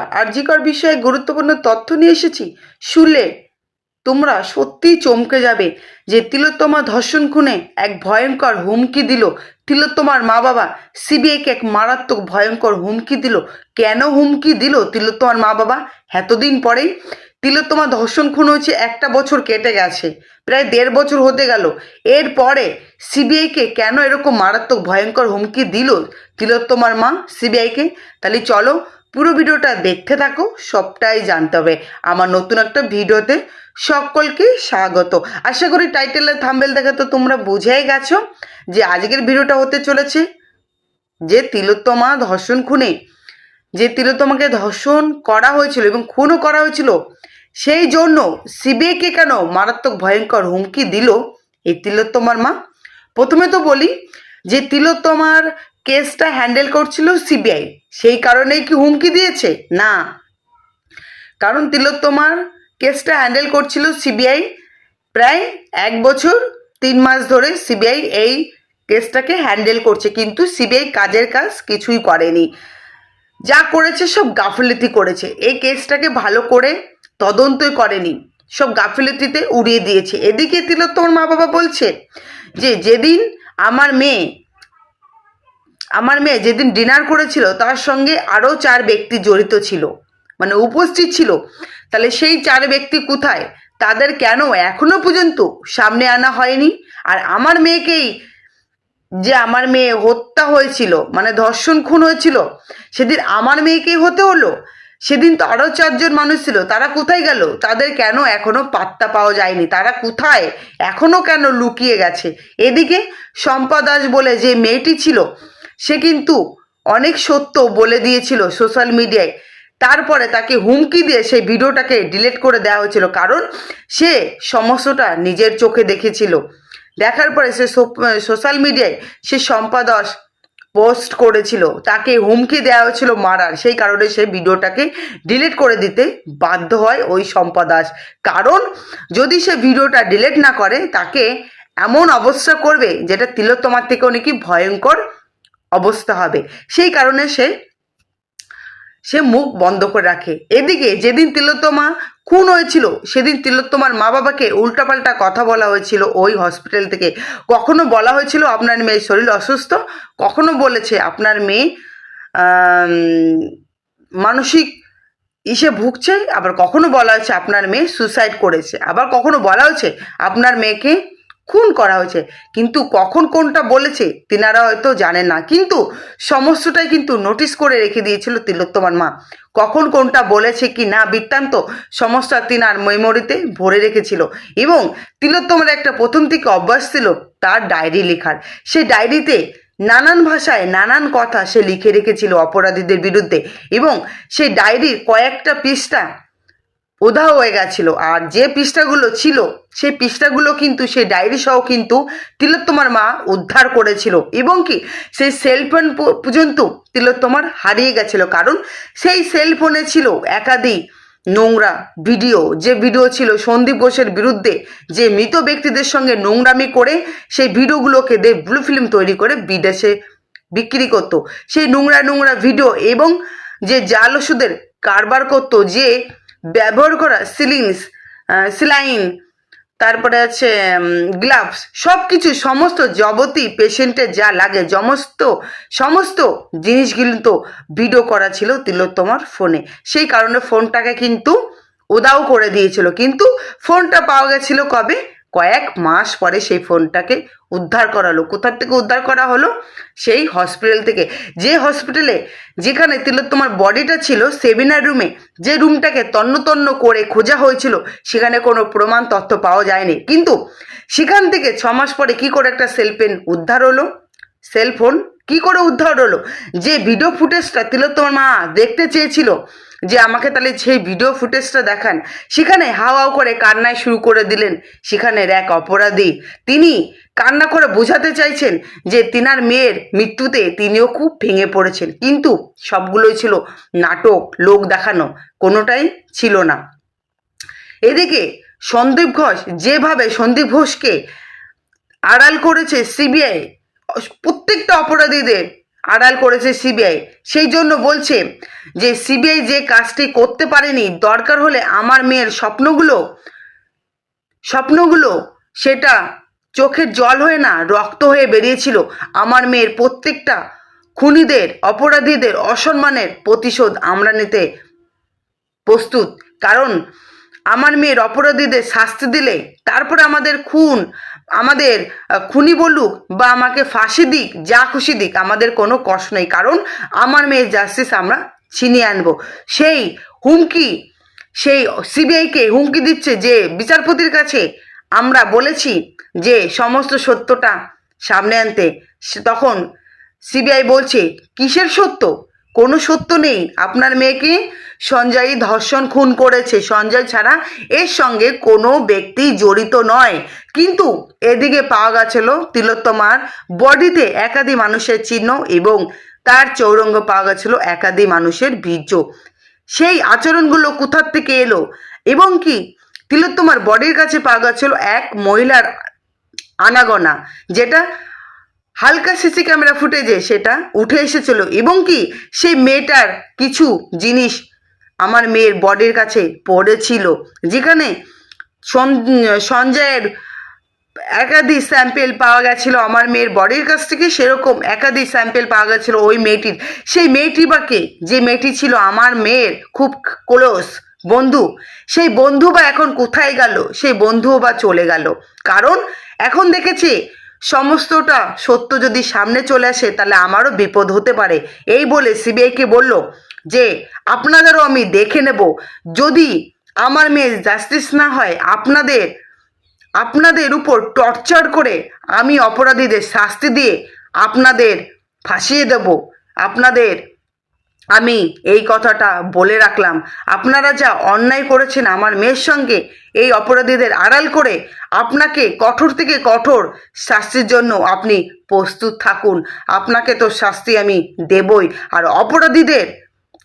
আরজিকর বিষয়ে গুরুত্বপূর্ণ তথ্য নিয়ে এসেছি। শুনলে তোমরা সত্যিই চমকে যাবে যে তিলোত্তমা ধর্ষণ খুনে এক ভয়ঙ্কর হুমকি দিল। তিলোত্তমার মা বাবা সিবিআইকে এক মারাত্মক ভয়ঙ্কর হুমকি দিল। কেন হুমকি দিল তিলোত্তমার মা বাবা এতদিন পরেই তিলোত্তমা ধর্ষণ খুন হয়েছে একটা বছর কেটে গেছে, প্রায় দেড় বছর হতে গেল। এরপরে সিবিআইকে কেন এরকম মারাত্মক ভয়ঙ্কর হুমকি দিল তিলোত্তমার মা সিবিআইকে? তাহলে চলো পুরো ভিডিওটা দেখতে থাকো, সবটাই জানতে হবে। আমার নতুন একটা ভিডিওতে সকলকে স্বাগত। আশা করি টাইটেলের থাম্বেল দেখে তো তোমরা বুঝেই গেছো যে আজকের ভিডিওটা হতে চলেছে যে তিলোত্তমা ধর্ষণ খুনে। যে তিলোত্তমাকে ধর্ষণ করা হয়েছিল এবং খুনও করা হয়েছিল, সেই জন্য সিবিআইকে কেন মারাত্মক ভয়ঙ্কর হুমকি দিল এই তিলোত্তমার মা? প্রথমে তো বলি যে তিলোত্তমার কেসটা হ্যান্ডেল করছিল সিবিআই। সেই কারণেই কি হুমকি দিয়েছে? না। কারণ তিলোত্তমার কেসটা হ্যান্ডেল করছিল সিবিআই প্রায় এক বছর, তিন মাস ধরে সিবিআই এই কেসটাকে হ্যান্ডেল করছে। কিন্তু সিবিআই কাজের কাজ কিছুই করেনি। যা করেছে সব গাফিলতি করেছে। এই কেসটাকে ভালো করে তদন্তই করেনি। সব গাফিলতিতে উড়িয়ে দিয়েছে। এদিকে তিলোত্তমার মা বাবা বলছে যে, যেদিন আমার মেয়ে আমার মেয়ে যেদিন ডিনার করেছিল, তার সঙ্গে আরও চার ব্যক্তি জড়িত ছিল। মানে উপস্থিত ছিল। তাহলে সেই চার ব্যক্তি কোথায়? তাদের কেন এখনও পর্যন্ত সামনে আনা হয়নি? আর আমার মেয়েকেই যে আমার মেয়ে হত্যা হয়েছিল মানে ধর্ষণ খুন হয়েছিল, সেদিন আমার মেয়েকেই হতে হলো? সেদিন তো আরও চারজন মানুষ ছিল, তারা কোথায় গেল? তাদের কেন এখনও পাত্তা পাওয়া যায়নি? তারা কোথায়? এখনও কেন লুকিয়ে গেছে? এদিকে শম্পা দাস বলে যে মেয়েটি ছিল সে কিন্তু অনেক সত্য বলে দিয়েছিল সোশ্যাল মিডিয়ায় তারপরে তাকে হুমকি দিয়ে সেই ভিডিওটাকে ডিলিট করে দেওয়া হয়েছিল। কারণ সে সমস্যাটা নিজের চোখে দেখেছিল। দেখার পরে সে সোশ্যাল মিডিয়ায় সে শম্পা দাস পোস্ট করেছিল। তাকে হুমকি দেওয়া হয়েছিল মারার। সেই কারণে সে ভিডিওটাকে ডিলিট করে দিতে বাধ্য হয় ওই শম্পা দাস কারণ যদি সে ভিডিওটা ডিলিট না করে, তাকে এমন অবস্থা করবে যেটা তিলোত্তমার থেকেও নাকি ভয়ঙ্কর অবস্থা হবে। সেই কারণে সে সে মুখ বন্ধ করে রাখে। এদিকে যেদিন তিলোত্তমা খুন হয়েছিল, সেদিন তিলোত্তমার মা বাবাকে উল্টাপাল্টা কথা বলা হয়েছিল ওই হসপিটাল থেকে। কখনো বলা হয়েছিল, আপনার মেয়ের শরীর অসুস্থ। কখনো বলেছে, আপনার মেয়ে মানসিক ইসে ভুগছে। আবার কখনো বলা হয়েছে, আপনার মেয়ে সুসাইড করেছে। আবার কখনো বলা হয়েছে, আপনার মেয়েকে খুন করা হয়েছে। কিন্তু কখন কোনটা বলেছে তিনারা হয়তো জানেন না। কিন্তু সমস্তটাই কিন্তু নোটিশ করে রেখে দিয়েছিল তিলোত্তমার মা। কখন কোনটা বলেছে কি না বৃত্তান্ত সমস্ত তিনার মেমোরিতে ভরে রেখেছিল। এবং তিলোত্তমার একটা প্রথম থেকে অভ্যাস ছিল তার ডায়েরি লেখার। সেই ডায়েরিতে নানান ভাষায় নানান কথা সে লিখে রেখেছিল অপরাধীদের বিরুদ্ধে। এবং সেই ডায়েরির কয়েকটা পৃষ্ঠা উধাও হয়ে গেছিল। আর যে পৃষ্ঠাগুলো ছিল, সেই পৃষ্ঠাগুলো কিন্তু, সেই ডায়েরি সহ কিন্তু তিলোত্তমার মা উদ্ধার করেছিল। এবং কি, সেই সেলফোন পর্যন্ত তিলোত্তমার হারিয়ে গেছিল। কারণ সেই সেলফোনে ছিল একাধিক নোংরা ভিডিও যে ভিডিও ছিল সন্দীপ ঘোষের বিরুদ্ধে, যে মৃত ব্যক্তিদের সঙ্গে নোংরামি করে সেই ভিডিওগুলোকে দে ব্লু ফিল্ম তৈরি করে বিদেশে বিক্রি করতো। সেই নোংরা নোংরা ভিডিও এবং যে জাল ওষুধের কারবার করতো, যে ব্যবহার করা, সিলিংস সিলাইন, তারপরে আছে গ্লাভস সব কিছু সমস্ত যাবতীয় পেশেন্টের যা লাগে, সমস্ত সমস্ত জিনিস কিন্তু ভিডিও করা ছিল তিলোত্তমার ফোনে সেই কারণে ফোনটাকে কিন্তু উদাও করে দিয়েছিল। কিন্তু ফোনটা পাওয়া গেছিল কবে? কয়েক মাস পরে সেই ফোনটাকে উদ্ধার করালো কোথার থেকে উদ্ধার করা হলো? সেই হসপিটাল থেকে। যে হসপিটালে যেখানে তিলোত্তমার বডিটা ছিল সেমিনার রুমে যে রুমটাকে তন্ন তন্ন করে খোঁজা হয়েছিল, সেখানে কোনো প্রমাণ তথ্য পাওয়া যায়নি। কিন্তু সেখান থেকে ছ মাস পরে কি করে একটা সেলপেন উদ্ধার হলো? সেলফোন কি করে উদ্ধার হলো? যে ভিডিও ফুটেজটা তিলোত্তমার মা দেখতে চেয়েছিল যে আমাকে তাহলে সেই ভিডিও ফুটেজটা দেখান। সেখানে হাও হাও করে কান্নায় শুরু করে দিলেন সেখানের এক অপরাধী। তিনি কান্না করে বোঝাতে চাইছেন যে তিনার মেয়ের মৃত্যুতে তিনিও খুব ভেঙে পড়েছেন। কিন্তু সবগুলোই ছিল নাটক, লোক দেখানো, কোনোটাই ছিল না। এদিকে সন্দীপ ঘোষ যেভাবে সন্দীপ ঘোষকে আড়াল করেছে সিবিআই প্রত্যেকটা অপরাধীদের আড়াল করেছে সিবিআই। সেই জন্য বলছে যে সিবিআই যে কাজটি করতে পারেনি, দরকার হলে আমার মেয়ের স্বপ্নগুলো স্বপ্নগুলো সেটা চোখের জল হয়ে না রক্ত হয়ে বেরিয়েছিল। আমার মেয়ের প্রত্যেকটা খুনিদের, অপরাধীদের অসম্মানের প্রতিশোধ আমরা নিতে প্রস্তুত। কারণ আমার মেয়ের অপরাধীদের শাস্তি দিলে তারপরে আমাদের খুন আমাদের খুনি বলুক বা আমাকে ফাঁসি দিক, যা খুশি দিক, আমাদের কোনো কষ্ট নেই। কারণ আমার মেয়ের জাস্টিস আমরা ছিনিয়ে আনব। সেই হুমকি, সেই সিবিআইকে হুমকি দিচ্ছে যে বিচারপতির কাছে আমরা বলেছি যে সমস্ত সত্যটা সামনে আনতে তখন সিবিআই বলছে, কিসের সত্য? কোনো সত্য নেই। আপনার মেয়েকে সঞ্জয় ধর্ষণ, খুন করেছে। সঞ্জয় ছাড়া এর সঙ্গে কোনো ব্যক্তি জড়িত নয়। কিন্তু এদিকে পাওয়া গেছিল তিলোত্তমার বডিতে একাধিক মানুষের চিহ্ন এবং তার চৌরঙ্গ পাওয়া গেছিল একাধিক মানুষের বীর্য। সেই আচরণগুলো কোথার থেকে এলো? এবং কি তিলোত্তমার বডির কাছে পাওয়া গেছিল এক মহিলার আনাগোনা, যেটা হালকা সিসি ক্যামেরা ফুটেজে সেটা উঠে এসেছিল এবং কি সেই মেয়েটার কিছু জিনিস আমার মেয়ের বডির কাছে পড়েছিল, যেখানে সঞ্জয়ের একাধিক স্যাম্পেল পাওয়া গেছিল আমার মেয়ের বডির কাছ থেকে, সেরকম একাধিক স্যাম্পেল পাওয়া গেছিল ওই মেয়েটির। সেই মেয়েটি বা কে? যে মেয়েটি ছিল আমার মেয়ের খুব ক্লোজ বন্ধু। সেই বন্ধু বা এখন কোথায় গেল? সেই বন্ধুও বা চলে গেল। কারণ এখন দেখেছি সমস্তটা সত্য যদি সামনে চলে আসে, তাহলে আমারও বিপদ হতে পারে। এই বলে সিবিআইকে বলল যে, আপনাদেরও আমি দেখে নেব। যদি আমার মেয়ে জাস্টিস না হয়, আপনাদের আপনাদের উপর টর্চার করে আমি অপরাধীদের শাস্তি দিয়ে আপনাদের ফাঁসিয়ে দেব। আপনাদের আমি এই কথাটা বলে রাখলাম। আপনারা যা অন্যায় করেছেন আমার মেয়ের সঙ্গে, এই অপরাধীদের আড়াল করে আপনাকে কঠোর থেকে কঠোর শাস্তির জন্য আপনি প্রস্তুত থাকুন। আপনাকে তো শাস্তি আমি দেবই। আর অপরাধীদের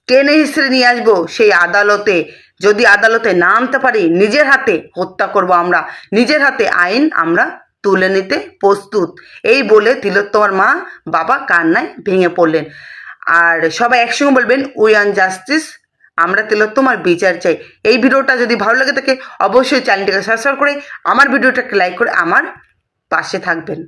টেনে হিসেবে নিয়ে আসব সেই আদালতে। যদি আদালতে না আনতে পারি, নিজের হাতে হত্যা করব আমরা। নিজের হাতে আইন আমরা তুলে নিতে প্রস্তুত। এই বলে তিলোত্তমার মা বাবা কান্নায় ভেঙে পড়লেন। আর সবাই একসঙ্গে বলবেন উই অন জাস্টিস আমরা তোমার বিচার চাই। এই ভিডিওটা যদি ভালো লাগে থাকে, অবশ্যই চ্যানেলটিকে সাবস্ক্রাইব করে, আমার ভিডিওটাকে লাইক করে আমার পাশে থাকবেন।